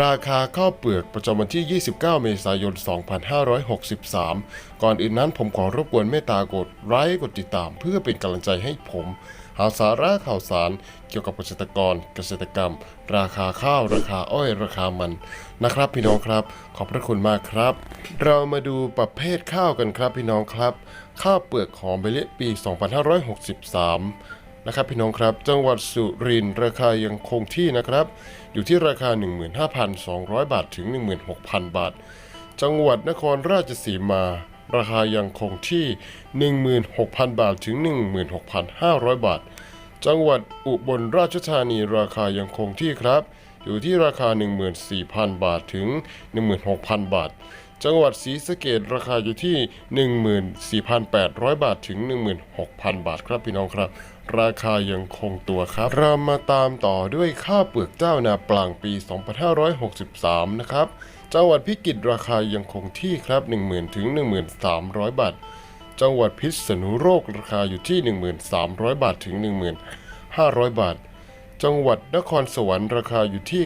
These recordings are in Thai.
ราคาข้าวเปลือกประจำวันที่ 29 เมษายน 2563 ก่อนอื่นนั้นผมขอรบกวนเมตตากดไลค์กดติดตาม เพื่อเป็นกำลังใจให้ผม หาสาระข่าวสารเกี่ยวกับเกษตรกร เกษตรกรรม ราคาข้าว ราคาอ้อย ราคามันนะครับ พี่น้องครับ ขอบพระคุณมากครับ เรามาดูประเภทข้าวกันครับพี่น้องครับ ข้าวเปลือกหอมเบลเลปี 2563 นะครับพี่น้องครับจังหวัดสุรินทร์ราคายังคงที่นะครับ อยู่ที่ราคา 15,200 บาทถึง 16,000 บาท จังหวัดนครราชสีมา ราคายังคงที่ 16,000 บาทถึง 16,500 บาท จังหวัดอุบลราชธานีราคายังคงที่ครับ อยู่ที่ราคา 14,000 บาทถึง 16,000 บาท จังหวัดศรีสะเกดราคาอยู่ที่ 14,800 บาทถึง 16,000 บาทครับพี่น้องครับ ราคายังคงตัวครับ เรามาตามต่อด้วยข้าวเปลือกเจ้านาปลางปี 2563 นะครับ จังหวัดพิจิตรราคายังคงที่ครับ 10,000 ถึง 1300บาท จังหวัดพิษณุโลกราคาอยู่ที่ 1300บาทถึง 1500 บาท จังหวัดนครสวรรค์ราคาอยู่ที่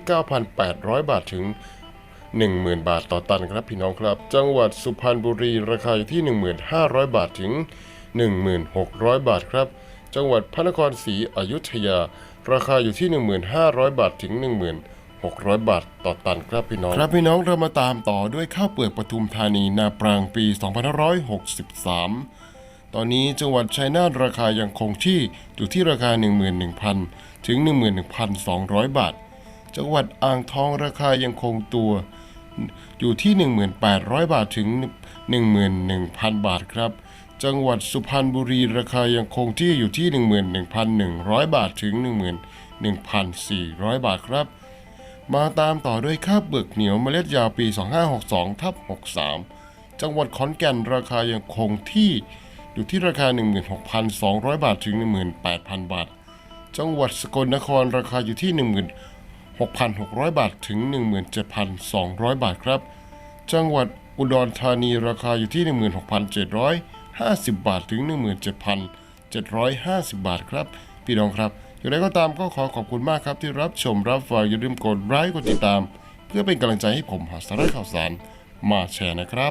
9,800 บาทถึง 10,000 บาทต่อตันครับพี่น้องครับ จังหวัดสุพรรณบุรีราคาอยู่ที่ 1,500 บาทถึง 1,600 บาทครับ จังหวัดพระนครศรีอยุธยา ราคาอยู่ที่ 1,500 บาทถึง1,600 บาทต่อตันครับพี่น้อง ครับพี่น้องเรามาตามต่อด้วยข้าวเปลือกปทุมธานีนาปรางปี 2563 ตอนนี้จังหวัดชัยนาทราคายังคงที่อยู่ที่ราคา 11,000 ถึง 11,200 บาท จังหวัดอ่างทองราคายังคงตัวอยู่ที่ 1,800 บาทถึง 11,000 บาทครับ จังหวัดสุพรรณบุรีราคายังคงที่อยู่ที่ 11,100 บาทถึง 11,400 บาทครับ มาตามต่อด้วยข้าวเปลือกเหนียวเมล็ดยาวปี 2562ทับ63 จังหวัดขอนแก่นราคายังคงที่อยู่ที่ราคา 16,200 บาทถึง 18,000 บาท จังหวัดสกลนครราคาอยู่ที่ 6,600 บาทถึง 17,200 บาทครับ จังหวัดอุดรธานีราคาอยู่ที่ 16,750 บาทถึง 17,750 บาทครับ พี่น้องครับ อย่างไรก็ตามก็ขอขอบคุณมากครับที่รับชมรับฟังอย่าลืมกดไลค์กดติดตาม เพื่อเป็นกำลังใจให้ผมหาสาระข่าวสารมาแชร์นะครับ